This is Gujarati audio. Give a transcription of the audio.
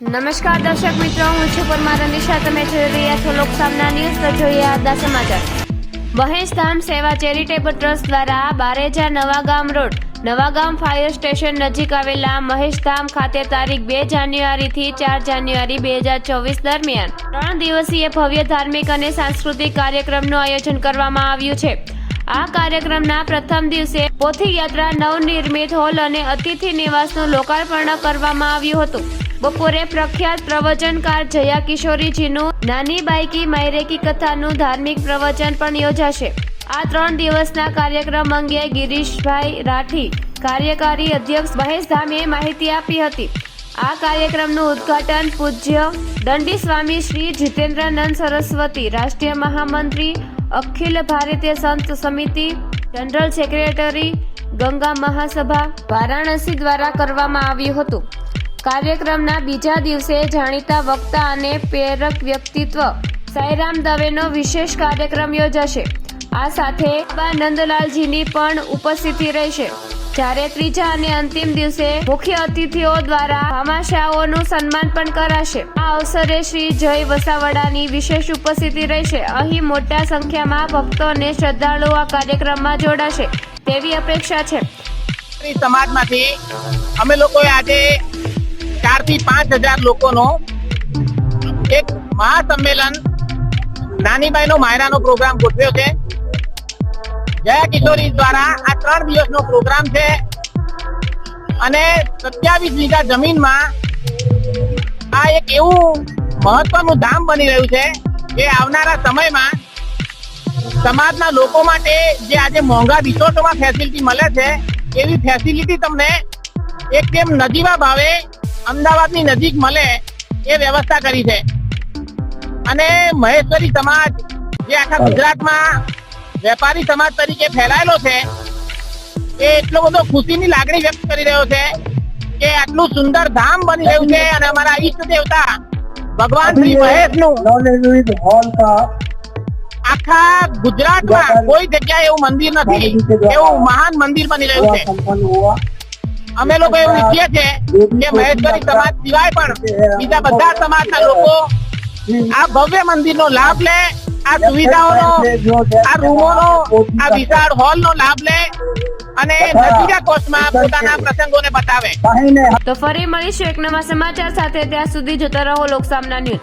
નમસ્કાર, દર્શક મિત્રો, હું છું પરમાર નિશા તમે જોઈ રહ્યા છો લોકસામના ન્યૂઝ, તો જોઈએ આજના સમાચાર. મહેશધામ સેવા ચેરિટેબલ ટ્રસ્ટ દ્વારા Bareja Navagam road, Navagam fire station નજીક આવેલા મહેશધામ ખાતે તારીખ બે જાન્યુઆરીથી ચાર જાન્યુઆરી બે હજાર ચોવીસ દરમિયાન ત્રણ દિવસીય ભવ્ય ધાર્મિક અને સાંસ્કૃતિક કાર્યક્રમનું આયોજન કરવામાં આવ્યું છે. આ કાર્યક્રમના પ્રથમ દિવસે પોથી યાત્રા નવનિર્મિત હોલ અને અતિથિ નિવાસનું લોકાર્પણ કરવામાં આવ્યું હતું. બપોરે પ્રખ્યાત પ્રવચનકાર જયા કિશોરીજીનું નાની બાઈકી માયરેકી કથાનું ધાર્મિક પ્રવચન પણ યોજાશે. આ ત્રણ દિવસના કાર્યક્રમ અંગે ગિરીશભાઈ રાઠી, કાર્યકારી અધ્યક્ષ મહેશ ધામે માહિતી આપી હતી. આ કાર્યક્રમનું ઉદ્ઘાટન પૂજ્ય દંડી સ્વામી શ્રી જીતેન્દ્રનંદ સરસ્વતી, રાષ્ટ્રીય મહામંત્રી અખિલ ભારતીય સંત સમિતિ, જનરલ સેક્રેટરી, ગંગા મહાસભા, વારાણસી દ્વારા કરવામાં આવ્યું હતું. કાર્યક્રમના બીજા દિવસે જાણીતા વક્તા અને પ્રેરક વ્યક્તિત્વ સાઈરામ દવેનો વિશેષ કાર્યક્રમ યોજાશે. આ સાથે બા નંદલાલજીની પણ ઉપસ્થિતિ રહેશે. જ્યારે ત્રીજા અને અંતિમ દિવસે મુખ્ય અતિથિઓ દ્વારા ભામાશાઓનું સન્માન પણ કરાશે. આ અવસરે શ્રી જય વસાવડાની વિશેષ ઉપસ્થિતિ રહેશે. અહીં મોટા સંખ્યામાં ભક્તો અને શ્રદ્ધાળુઓ આ કાર્યક્રમમાં જોડાશે. તેવી અપેક્ષા છે. સમાજમાંથી અમે લોકોએ આજે થી પાંચ હજાર લોકોનો એક મહાસંમેલન નાનીબાઈનો માયરાનો પ્રોગ્રામ ગોઠવ્યો છે. જયા કિશોરી દ્વારા આ ત્રણ દિવસનો પ્રોગ્રામ છે. અને સત્યાવીસ વીઘા જમીનમાં આ એક એવું મહત્વનું ધામ બની રહ્યું છે કે આવનારા સમયમાં સમાજના લોકો માટે જે આજે મોંઘા રિસોર્ટોમાં ફેસિલિટી મળે છે, એવી ફેસિલિટી તમને એકદમ નજીવા ભાવે અમદાવાદની નજીક મળે એ વ્યવસ્થા કરી છે. અને મહેશ્વરી સમાજ જે આખા ગુજરાતમાં વેપારી સમાજ તરીકે ફેલાયેલો છે એ એટલો બધો ખુશીની લાગણી વ્યક્ત કરી રહ્યો છે કે આટલું સુંદર ધામ બની રહ્યું છે અને અમારા ઈષ્ટ દેવતા ભગવાન શ્રી મહેશનું આખા ગુજરાતમાં કોઈ જગ્યાએ એવું મંદિર નથી. એવું મહાન મંદિર બની રહ્યું છે. અમે લોકો એવું ઈચ્છીએ છે કે મહેશ્વરી સમાજ સિવાય પણ બીજા બધા સમાજના લોકો આ ભવ્ય મંદિરનો લાભ લે, આ સુવિધાઓનો, આ રૂમોનો, આ વિશાળ હોલનો લાભ લે અને નજીકના કોર્સમાં પોતાના પ્રસંગોને બતાવે. તો ફરી મળીશું એક નવા સમાચાર સાથે, ત્યાં સુધી જતા રહો લોકસામના ન્યૂઝ.